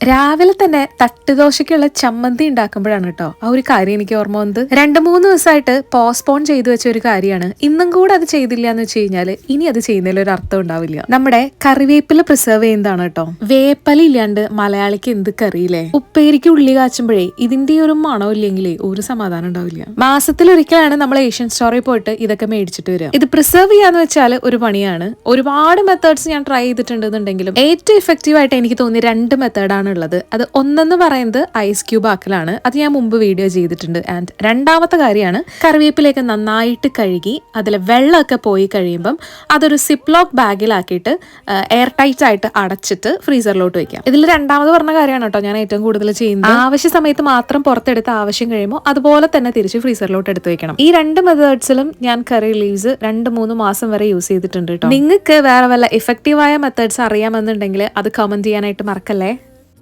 രാവിലെ തന്നെ തട്ടുദോശയ്ക്കുള്ള ചമ്മന്തി ഉണ്ടാക്കുമ്പോഴാണ് കേട്ടോ ആ ഒരു കാര്യം എനിക്ക് ഓർമ്മ വന്നത്. രണ്ട് മൂന്ന് ദിവസമായിട്ട് പോസ്റ്റ്പോൺ ചെയ്തു വെച്ച ഒരു കാര്യമാണ്. ഇന്നും കൂടെ അത് ചെയ്തില്ല എന്ന് വെച്ച് കഴിഞ്ഞാൽ ഇനി അത് ചെയ്യുന്നതിൽ ഒരു അർത്ഥം ഉണ്ടാവില്ല. നമ്മുടെ കറിവേപ്പില പ്രിസർവ് ചെയ്യുന്നതാണ് കേട്ടോ. വേപ്പല ഇല്ലാണ്ട് മലയാളിക്ക് എന്ത് കറിയില്ലേ? ഉപ്പേരിക്ക് ഉള്ളി കാച്ചുമ്പോഴേ ഇതിന്റെ ഒരു മണം ഇല്ലെങ്കിലേ ഒരു സമാധാനം ഉണ്ടാവില്ല. മാസത്തിൽ ഒരിക്കലാണ് നമ്മൾ ഏഷ്യൻ സ്റ്റോറിൽ പോയിട്ട് ഇതൊക്കെ മേടിച്ചിട്ട് വരിക. ഇത് പ്രിസർവ് ചെയ്യാന്ന് വെച്ചാൽ ഒരു പണിയാണ്. ഒരുപാട് മെത്തേഡ്സ് ഞാൻ ട്രൈ ചെയ്തിട്ടുണ്ടെന്നുണ്ടെങ്കിലും ഏറ്റവും ഇഫക്റ്റീവ് ആയിട്ട് എനിക്ക് തോന്നിയ രണ്ട് മെത്തേഡാണ് ഉള്ളത്. അത് ഒന്നെന്ന് പറയുന്നത് ഐസ് ക്യൂബ് ആക്കലാണ്. അത് ഞാൻ മുമ്പ് വീഡിയോ ചെയ്തിട്ടുണ്ട്. ആൻഡ് രണ്ടാമത്തെ കാര്യമാണ് കറിവേപ്പിലേക്ക് നന്നായിട്ട് കഴുകി അതിൽ വെള്ളമൊക്കെ പോയി കഴിയുമ്പം അതൊരു സിപ്ലോക്ക് ബാഗിലാക്കിയിട്ട് എയർ ടൈറ്റ് ആയിട്ട് അടച്ചിട്ട് ഫ്രീസറിലോട്ട് വെക്കാം. ഇതിൽ രണ്ടാമത് പറഞ്ഞ കാര്യമാണ് കേട്ടോ ഞാൻ ഏറ്റവും കൂടുതൽ ചെയ്യുന്നത്. ആവശ്യ സമയത്ത് മാത്രം പുറത്തെടുത്ത് ആവശ്യം കഴിയുമ്പോൾ അതുപോലെ തന്നെ തിരിച്ച് ഫ്രീസറിലോട്ട് എടുത്ത് വെക്കണം. ഈ രണ്ട് മെത്തേഡ്സിലും ഞാൻ കറി ലീവ്സ് രണ്ട് മൂന്ന് മാസം വരെ യൂസ് ചെയ്തിട്ടുണ്ട് കേട്ടോ. നിങ്ങൾക്ക് വേറെ വല്ല ഇഫക്റ്റീവായ മെത്തേഡ്സ് അറിയാമെന്നുണ്ടെങ്കിൽ അത് കമന്റ് ചെയ്യാനായിട്ട് മറക്കല്ലേ?